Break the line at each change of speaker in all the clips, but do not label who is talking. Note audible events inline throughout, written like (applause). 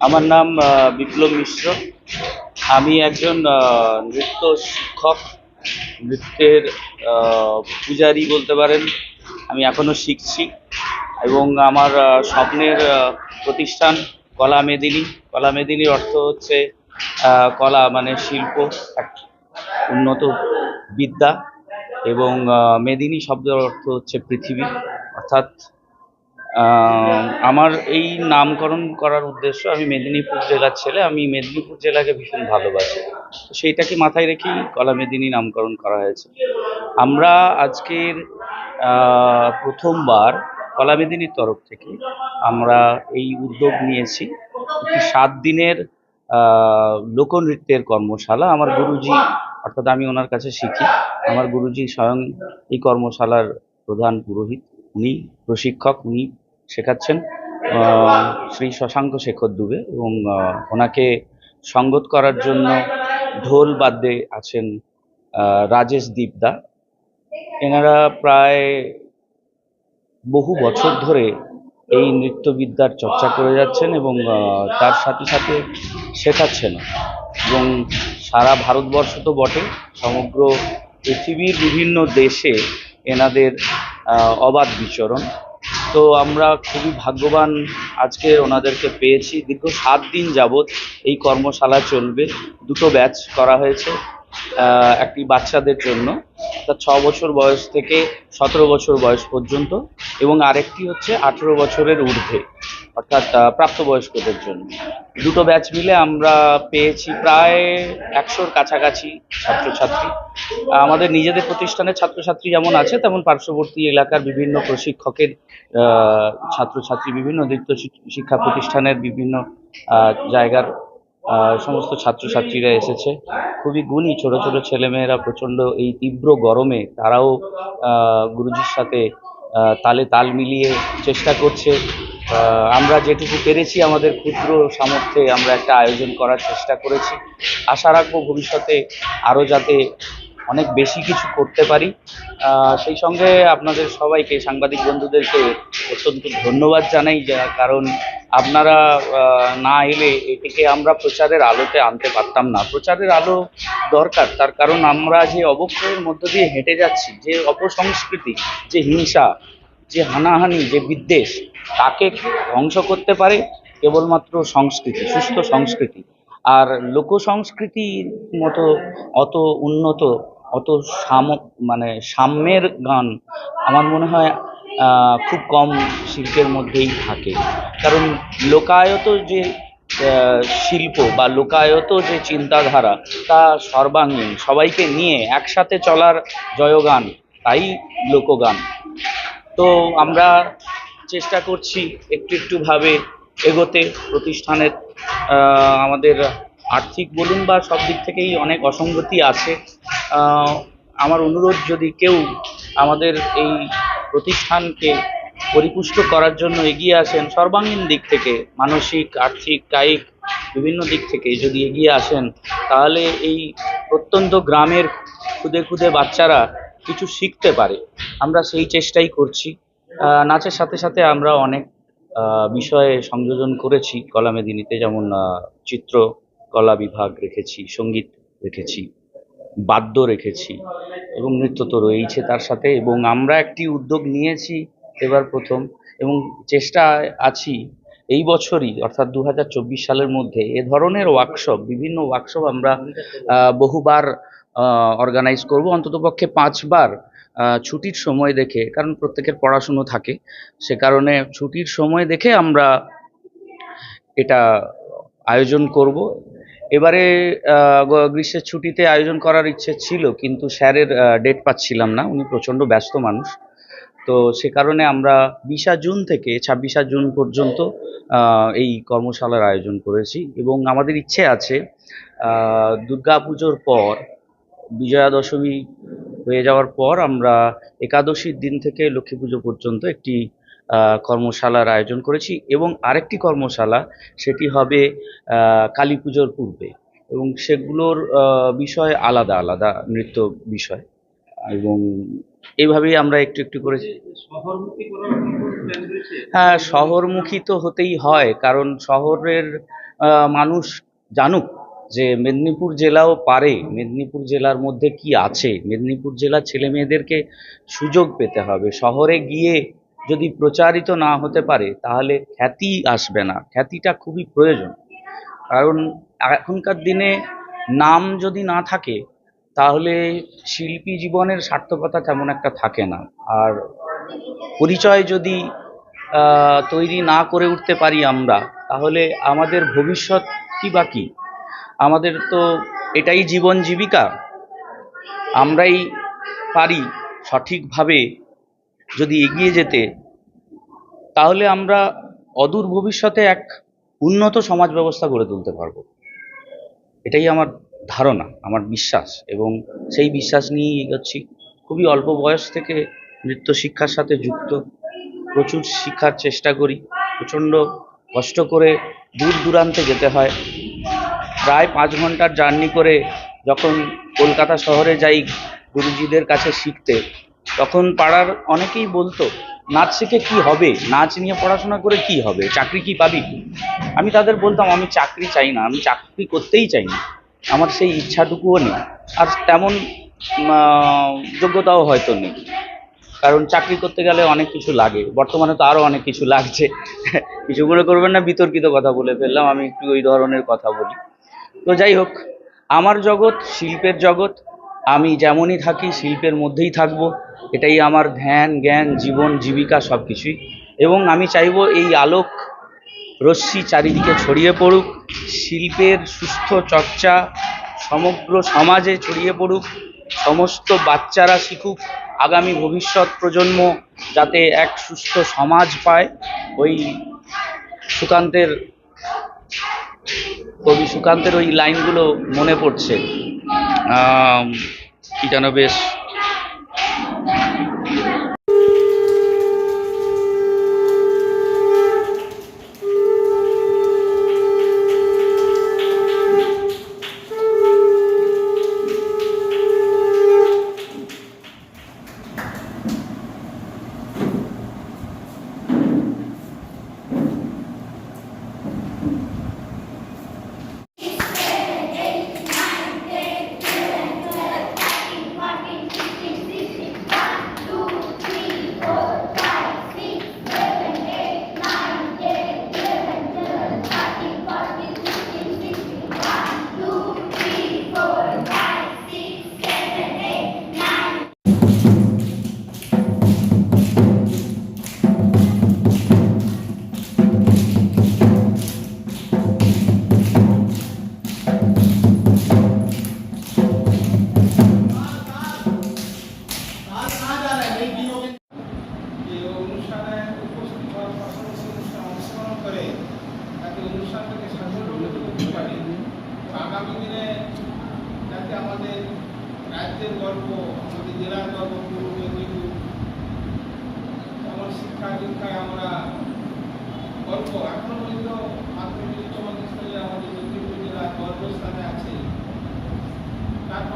আমার নাম বিপ্লব মিশ্র। আমি একজন নৃত্য শিক্ষক। নৃত্যের পূজারি বলতে পারেন। আমি এখনও শিখছি। এবং আমার স্বপ্নের প্রতিষ্ঠান কলা মেদিনী। কলা মেদিনীর অর্থ হচ্ছে কলা মানে শিল্প, এক উন্নত বিদ্যা। এবং মেদিনী শব্দের অর্থ হচ্ছে পৃথিবী। অর্থাৎ আমার এই নামকরণ করার উদ্দেশ্য আমি মেদিনীপুর জেলার ছেলে আমি মেদিনীপুর জেলাকে ভীষণ ভালোবাসি। তো সেইটাকে মাথায় রেখেই কলা মেদিনী নামকরণ করা হয়েছে? আমরা আজকের প্রথমবার কলা মেদিনীর তরফ থেকে আমরা এই উদ্যোগ নিয়েছি। একটি সাত দিনের লোকনৃত্যের কর্মশালা। আমার গুরুজি অর্থাৎ আমি ওনার কাছে শিখি। আমার গুরুজি স্বয়ং এই কর্মশালার প্রধান পুরোহিত। উনি প্রশিক্ষক উনি শেখাচ্ছেন শ্রী শশাঙ্ক শেখর দুবে এবং ওনাকে সঙ্গত করার জন্য ঢোল বাদ্যে আছেন রাজেশ দীপদা। এনারা প্রায় বহু বছর ধরে এই নৃত্যবিদ্যার চর্চা করে যাচ্ছেন এবং তার সাথে সাথে শেখাচ্ছেন এবং সারা ভারতবর্ষ তো বটে, সমগ্র পৃথিবীর বিভিন্ন দেশে এনাদের অবাধ বিচরণ। তো আমরা খুবই ভাগ্যবান আজকে ওনাদেরকে পেয়েছি। দীর্ঘ সাত দিন যাবৎ এই কর্মশালা চলবে। দুটো ব্যাচ করা হয়েছে একটি বাচ্চাদের জন্য। তা ছ বছর বয়স থেকে সতেরো বছর বয়স পর্যন্ত এবং আরেকটি হচ্ছে আঠেরো বছরের ঊর্ধ্বে। অর্থাৎ প্রাপ্তবয়স্কদের জন্য। দুটো ব্যাচ মিলে আমরা পেয়েছি প্রায় একশোর কাছাকাছি ছাত্রছাত্রী। আমাদের নিজেদের প্রতিষ্ঠানের ছাত্রছাত্রী যেমন আছে, তেমন পার্শ্ববর্তী এলাকার বিভিন্ন প্রশিক্ষকের ছাত্রছাত্রী, বিভিন্ন নৃত্য শিক্ষা প্রতিষ্ঠানের বিভিন্ন জায়গার সমস্ত ছাত্রছাত্রীরা এসেছে। খুবই গুণী ছোট ছোট ছেলেমেয়েরা প্রচণ্ড এই তীব্র গরমে তারাও গুরুজির সাথে তালে তাল মিলিয়ে চেষ্টা করছে। আমরা যেটুকু পেরেছি আমাদের ক্ষুদ্র সামর্থ্যে আমরা একটা আয়োজন করার চেষ্টা করেছি। আশা রাখব ভবিষ্যতে আরও যাতে অনেক বেশি কিছু করতে পারি। সেই সঙ্গে আপনাদের সবাইকে, সাংবাদিক বন্ধুদেরকে অত্যন্ত ধন্যবাদ জানাই, যা- কারণ আপনারা না এলে এটিকে আমরা প্রচারের আলোতে আনতে পারতাম না। প্রচারের আলো দরকার, তার কারণ আমরা যে অবক্ষয়ের মধ্য দিয়ে হেঁটে যাচ্ছি, যে অপসংস্কৃতি, যে হিংসা যে হানাহানি, যে বিদ্বেষ তাকে ধ্বংস করতে পারে কেবলমাত্র সংস্কৃতি, সুস্থ সংস্কৃতি। আর লোক সংস্কৃতির মতো অত উন্নত, অত সাম মানে সাম্যের গান আমার মনে হয় খুব কম শিল্পের মধ্যেই থাকে। কারণ লোকায়ত যে শিল্প বা লোকায়ত যে চিন্তাধারা, তা সর্বাঙ্গীন। সবাইকে নিয়ে একসাথে চলার জয়গান, তাই লোকগান। তো আমরা চেষ্টা করছি একটু একটু ভাবে এগোতে। প্রতিষ্ঠানের আমাদের আর্থিক বলুন বা সব দিক থেকেই অনেক অসঙ্গতি আছে। আমার অনুরোধ যদি কেউ আমাদের এই প্রতিষ্ঠানকে পরিপুষ্ট করার জন্য এগিয়ে আসেন, সর্বাঙ্গীন দিক থেকে, মানসিক, আর্থিক, কায়িক, বিভিন্ন দিক থেকে যদি এগিয়ে আসেন, তাহলে এই প্রত্যন্ত গ্রামের খুদে খুদে বাচ্চারা কিছু শিখতে পারে। আমরা সেই চেষ্টাই করছি। নাচের সাথে সাথে আমরা অনেক বিষয়ে সংযোজন করেছি। কলা মেদিনীতে যেমন চিত্র, কলা বিভাগ রেখেছি, সংগীত রেখেছি, বাদ্য রেখেছি এবং নৃত্য তো রয়েইছে তার সাথে এবং আমরা একটি উদ্যোগ নিয়েছি এবার প্রথম এবং চেষ্টা আছি। এই বছরই, অর্থাৎ দু হাজার চব্বিশ সালের মধ্যে এ ধরনের ওয়ার্কশপ বিভিন্ন ওয়ার্কশপ আমরা বহুবার অর্গানাইজ করব। অন্ততপক্ষে পাঁচবার ছুটির সময় দেখে কারণ প্রত্যেকের পড়াশুনো থাকে। সে কারণে ছুটির সময় দেখে আমরা এটা আয়োজন করব। এবারে গ্রীষ্মের ছুটিতে আয়োজন করার ইচ্ছে ছিল কিন্তু স্যারের ডেট পাচ্ছিলাম না। উনি প্রচণ্ড ব্যস্ত মানুষ। তো সে কারণে আমরা বিশা জুন থেকে ছাব্বিশা জুন পর্যন্ত এই কর্মশালার আয়োজন করেছি। এবং আমাদের ইচ্ছে আছে আহ, দুর্গাপুজোর পর বিজয়া দশমী হয়ে যাওয়ার পর আমরা একাদশীর দিন থেকে লক্ষ্মী পুজো পর্যন্ত একটি কর্মশালার আয়োজন করেছি এবং আরেকটি কর্মশালা সেটি হবে কালী পুজোর পূর্বে এবং সেগুলোর বিষয় আলাদা আলাদা নৃত্য বিষয় এবং এইভাবেই আমরা একটু একটু করে হ্যাঁ শহরমুখী তো হতেই হয় কারণ শহরের মানুষ জানুক যে মেদিনীপুর জেলাও পারে, মেদিনীপুর জেলার মধ্যে কি আছে? মেদিনীপুর জেলার ছেলে মেয়েদেরকে সুযোগ পেতে হবে। শহরে গিয়ে যদি প্রচারিত না হতে পারে, তাহলে খ্যাতি আসবে না। খ্যাতিটা খুবই প্রয়োজন। কারণ এখনকার দিনে নাম যদি না থাকে, তাহলে শিল্পী জীবনের সার্থকতা তেমন একটা থাকে না। আর পরিচয় যদি তৈরি না করে উঠতে পারি আমরা, তাহলে আমাদের ভবিষ্যৎ কি বাকি আমাদের তো এটাই জীবন জীবিকা। আমরাই পারি সঠিকভাবে যদি এগিয়ে যেতে, তাহলে আমরা অদূর ভবিষ্যতে এক উন্নত সমাজ ব্যবস্থা গড়ে তুলতে পারব। এটাই আমার ধারণা, আমার বিশ্বাস এবং সেই বিশ্বাস নিয়েই এগোচ্ছি। খুবই অল্প বয়স থেকে নৃত্য শিক্ষার সাথে যুক্ত। প্রচুর শিক্ষার চেষ্টা করি। প্রচণ্ড কষ্ট করে দূর দূরান্তে যেতে হয়। প্রায় পাঁচ ঘণ্টার জার্নি করে যখন কলকাতা শহরে যাই গুরুজিদের কাছে শিখতে, তখন পাড়ার অনেকেই বলতো, নাচ শিখে কি হবে? নাচ নিয়ে পড়াশোনা করে কি হবে? চাকরি কি পাবি আমি তাদের বলতাম, আমি চাকরি চাই না, আমি চাকরি করতেই চাই না। আমার সেই ইচ্ছাটুকুও নেই। আর তেমন যোগ্যতাও হয়তো নেই। কারণ চাকরি করতে গেলে অনেক কিছু লাগে। বর্তমানে তো আরও অনেক কিছু লাগছে। (laughs) কিছু মনে করবেন না, বিতর্কিত কথা বলে ফেললাম। আমি একটু ওই ধরনের কথা বলি। তো যাই হোক, আমার জগৎ শিল্পের জগৎ, আমি যেমনই থাকি শিল্পের মধ্যেই থাকব, এটাই আমার ধ্যান, জ্ঞান, জীবন, জীবিকা সব কিছুই এবং আমি চাইব এই আলোক রশ্মি চারিদিকে ছড়িয়ে পড়ুক, শিল্পের সুস্থ চর্চা সমগ্র সমাজে ছড়িয়ে পড়ুক, সমস্ত বাচ্চারা শিখুক, আগামী ভবিষ্যৎ প্রজন্ম যাতে এক সুস্থ সমাজ পায়। ওই সুকান্তের কবি সুকান্তের ওই লাইনগুলো মনে পড়ছে। কি যেন বেশ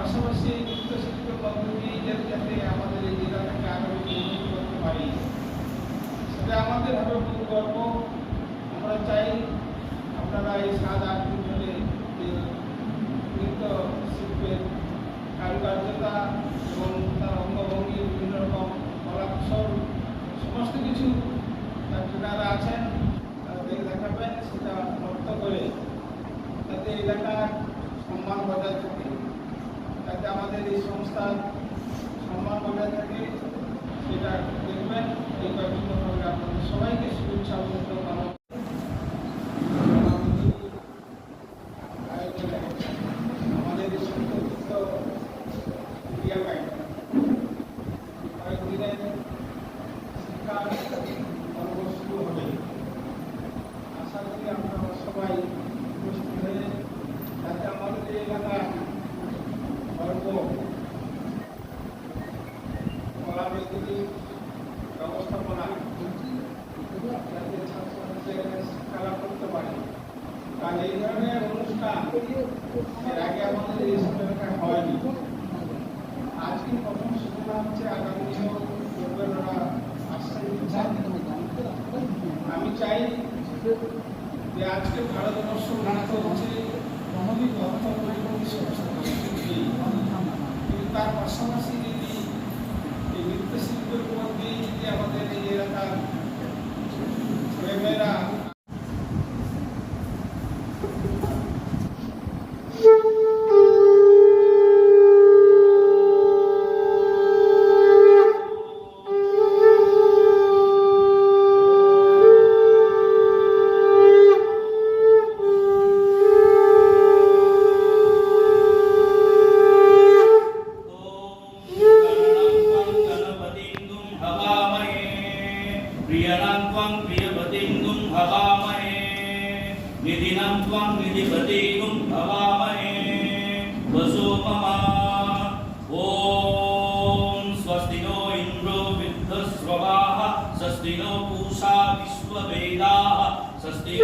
পাশাপাশি এই নৃত্য শিল্পের পদ্ধতি যাতে আমাদের এই জেলাটাকে আগামী দিনে উন্নতি করতে পারি। সেটা আমাদের হবে মূল গর্ব। আমরা চাই আপনারা এই সাত আট দিন ধরে যে নৃত্য শিল্পের কারুকার্যতা এবং তার অঙ্গভঙ্গি বিভিন্ন রকম কলা কৌশল সমস্ত কিছু তার ট্রেনাররা আছেন, তারা দেখে দেখাবেন, সেটা লক্ষ্য করে যাতে এলাকার সম্মান বজায় থাকে আমাদের এই সংস্থার সম্মান বজায় থাকে সেটা দেখবেন। এই কয়েকদিন আপনাদের সবাইকে শুভেচ্ছা অভিনন্দন কামনা আয়োজনে আমাদের এই সংক্ষিপ্ত ক্রিয়াকাণ্ড কয়েকদিনের শিক্ষা পর্ব শুরু হবে আশা করি আপনারা সবাই উপস্থিত হয়ে যাতে আমাদের এই এলাকার গর্ব ব্যবস্থাপনা যাতে ছাত্রছাত্রীরা শিক্ষালাভ করতে পারে কারণ এই ধরনের অনুষ্ঠান ప్రియణం త్వం ప్రియపతిం గుం భవామహే నిధినం త్వం నిధిపతి గుం భవామహే వసోపమా ఓం స్వస్తి నో ఇంద్రో విద్వస్వవాహ స్వస్తి పూషా విశ్వవేదాః స్వస్తి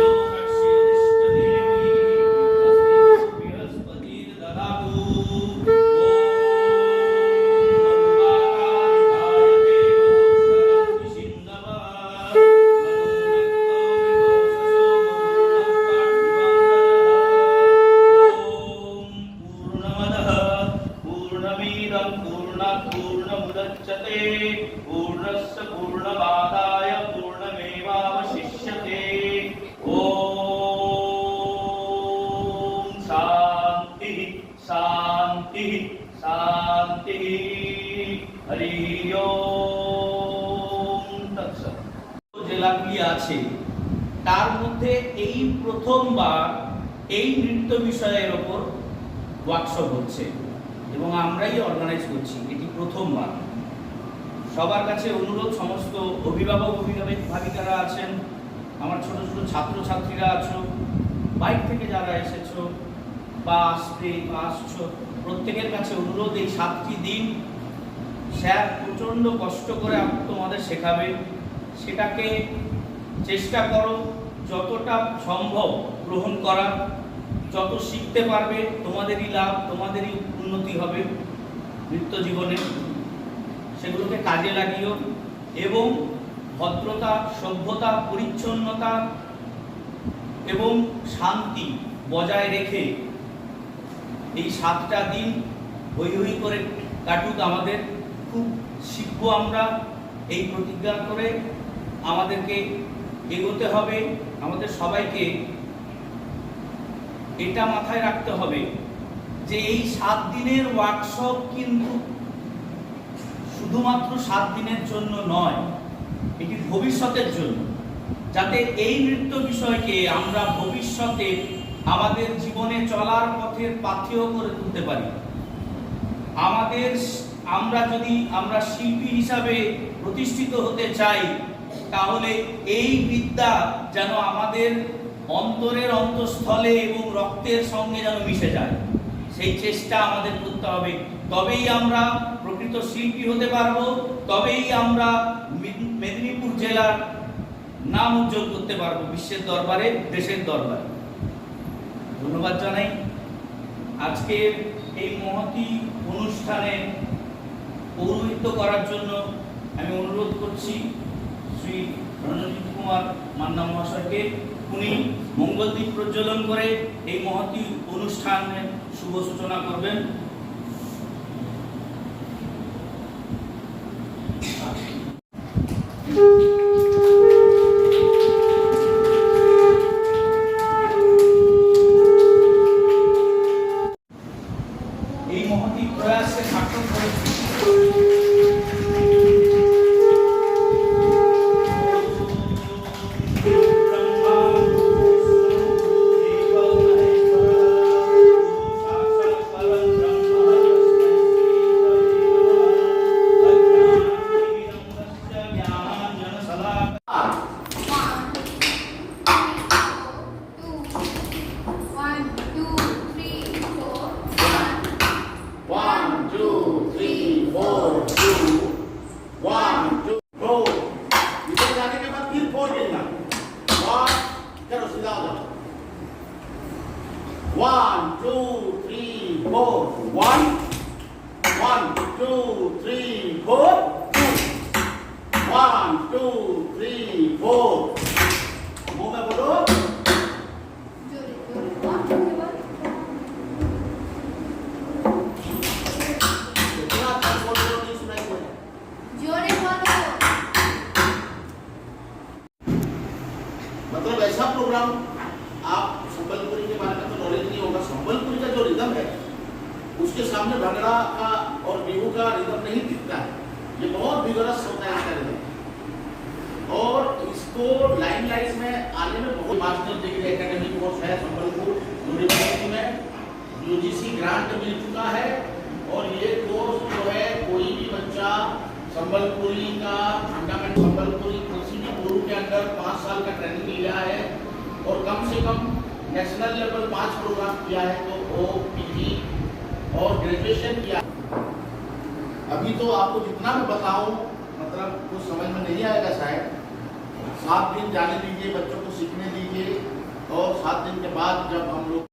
এই
নৃত্য বিষয়ের ওপর ওয়ার্কশপ হচ্ছে এবং আমরাই অর্গানাইজ করছি, এটি প্রথমবার। সবার কাছে অনুরোধ, সমস্ত অভিভাবক অভিভাবক ভাবিকারা আছেন, আমার ছোট ছোট ছাত্রছাত্রীরা আছো বাইক থেকে যারা এসেছ, বা আসবে, বা আসছো, প্রত্যেকের কাছে অনুরোধ, এই সাতটি দিন স্যার প্রচণ্ড কষ্ট করে তোমাদের শেখাবে। সেটাকে চেষ্টা করো, যতটা সম্ভব গ্রহণ করা, যত শিখতে পারবে তোমাদেরই লাভ, তোমাদেরই উন্নতি হবে নিত্য জীবনে। সেগুলোকে কাজে লাগিও এবং ভদ্রতা, সভ্যতা, পরিচ্ছন্নতা এবং শান্তি বজায় রেখে এই সাতটা দিন হই হই করে কাটুক আমাদের। খুব শিখব আমরা এই প্রতিজ্ঞা করে আমাদেরকে এগোতে হবে। আমাদের সবাইকে এটা মাথায় রাখতে হবে যে এই সাত দিনের ওয়ার্কশপ কিন্তু শুধুমাত্র সাত দিনের জন্য নয়, এটি ভবিষ্যতের জন্য। যাতে এই নৃত্য বিষয়কে আমরা ভবিষ্যতে আমাদের জীবনে চলার পথের পাথেয় করে তুলতে পারি। আমাদের আমরা যদি আমরা শিল্পী হিসাবে প্রতিষ্ঠিত হতে চাই, তাহলে এই বিদ্যা যেন আমাদের অন্তরের অন্তঃস্থলে এবং রক্তের সঙ্গে যেন মিশে যায়। সেই চেষ্টা আমাদের করতে হবে। তবেই আমরা প্রকৃত শিল্পী হতে পারব, তবেই আমরা মেদিনীপুর জেলার নাম উজ্জ্বল করতে পারব, বিশ্বের দরবারে, দেশের দরবারে। ধন্যবাদ জানাই। আজকের এই মহতি অনুষ্ঠানে পৌরোহিত্য করার জন্য আমি অনুরোধ করছি শ্রী রণজিৎ কুমার মান্না মহাশয়কে। উনি মঙ্গলদ্বীপ প্রজ্বলন করে এই মহতি অনুষ্ঠানে শুভ সূচনা করবেন।
यूजीसी ग्रांट मिल चुका है और ये कोर्स जो है, कोई भी बच्चा संबलपुरी का फंडामेंट संबलपुरी, किसी भी गुरु के अंदर पाँच साल का ट्रेनिंग लिया है और कम से कम नेशनल लेवल पाँच प्रोग्राम किया है तो ओ पी और ग्रेजुएशन किया अभी तो आपको जितना भी बताऊँ मतलब कुछ समझ में नहीं आएगा शायद। सात दिन जाने दीजिए, बच्चों को सीखने दीजिए और सात दिन के बाद जब हम